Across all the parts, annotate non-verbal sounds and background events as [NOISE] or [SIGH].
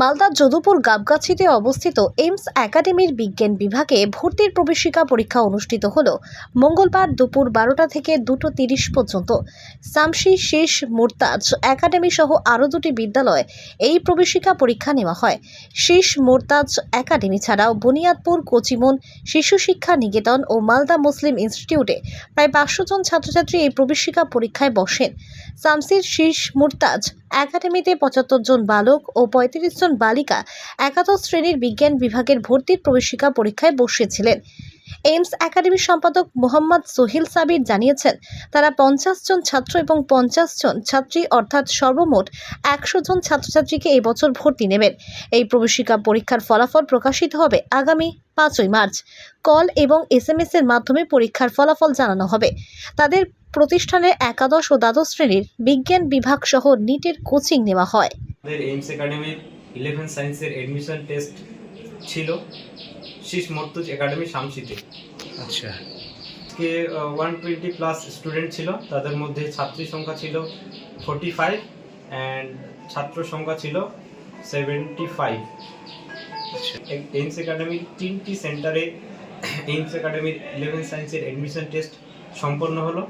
মালদা যদুপুর গাবগাছিতে অবস্থিত এইমস একাডেমির বিজ্ঞান বিভাগে ভর্তির প্রবেশিকা পরীক্ষা অনুষ্ঠিত হল মঙ্গলবার দুপুর বারোটা থেকে দুটো তিরিশ পর্যন্ত। সামসি শেষ মোরতাজ একাডেমি সহ আরও দুটি বিদ্যালয়ে এই প্রবেশিকা পরীক্ষা নেওয়া হয়। শীষ মোরতাজ একাডেমি ছাড়াও বুনিয়াদপুর, কোচিমন, শিশু শিক্ষা নিকেতন ও মালদা মুসলিম ইনস্টিটিউটে প্রায় পাঁচশো জন ছাত্রছাত্রী এই প্রবেশিকা পরীক্ষায় বসেন। সামসির শীষ মুরতাজ একাডেমিতে পঁচাত্তর জন বালক ও পঁয়ত্রিশ জন বালিকা একাদশ শ্রেণির বিজ্ঞান বিভাগের ভর্তির প্রবেশিকা পরীক্ষায় বসেছিলেন। এইমস একাডেমির সম্পাদক মোহাম্মদ সোহেল সাবির জানিয়েছেন, তারা পঞ্চাশ জন ছাত্র এবং পঞ্চাশ জন ছাত্রী, অর্থাৎ সর্বমোট একশো জন ছাত্রছাত্রীকে এই বছর ভর্তি নেবেন। এই প্রবেশিকা পরীক্ষার ফলাফল প্রকাশিত হবে আগামী পাঁচই মার্চ। কল এবং এস এম এর মাধ্যমে পরীক্ষার ফলাফল জানানো হবে। তাদের প্রতিষ্ঠানের একাদশ ও দ্বাদশ শ্রেণির বিজ্ঞান বিভাগ সহ নিটের কোচিং নেওয়া হয়। এইমস একাডেমির ইলেভেন সায়েন্সের এডমিশন টেস্ট ছিল শীষ মর্তুজ একাডেমি শামসিতে। আচ্ছা। কে ওয়ান টোয়েন্টি প্লাস স্টুডেন্ট ছিল তাদের মধ্যে ছাত্রী সংখ্যা ছিল ফোর্টি ফাইভ অ্যান্ড ছাত্র সংখ্যা ছিল সেভেন্টি ফাইভ আচ্ছা এইমস একাডেমির তিনটি সেন্টারে [COUGHS] এইমস একাডেমির ইলেভেন সায়েন্সের অ্যাডমিশন টেস্ট সম্পন্ন হলো।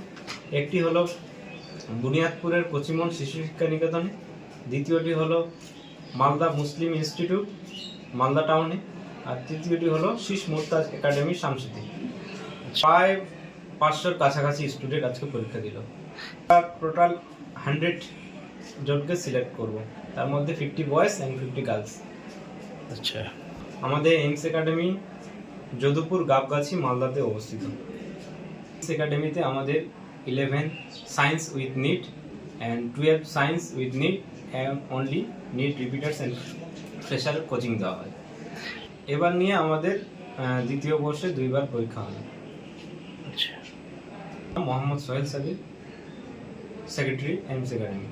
একটি হলো বুনিয়াদপুরের কচিমন শিশু শিক্ষা নিকেতনে দ্বিতীয়টি হলো মালদা মুসলিম ইনস্টিটিউট মালদা টাউনে। আর তৃতীয়টি হলো শীষ মুরতাজ একাডেমি শামসিতে প্রায় পাঁচশোর কাছাকাছি স্টুডেন্ট আজকে পরীক্ষা দিল। টোটাল হান্ড্রেড জনকে সিলেক্ট করব। তার মধ্যে fifty boys and fifty girls আচ্ছা। আমাদের এইমস একাডেমি যদুপুর গাবগাছি মালদাতে অবস্থিত। এইমস একাডেমিতে আমাদের eleven science with NEET and twelve science with NEET and only NEET repeaters and fresher coaching দেওয়া হয়। এবার নিয়ে আমাদের দ্বিতীয় বর্ষে দুইবার পরীক্ষা হবে। আচ্ছা। Mohammad Sohel Sabir secretary MC academy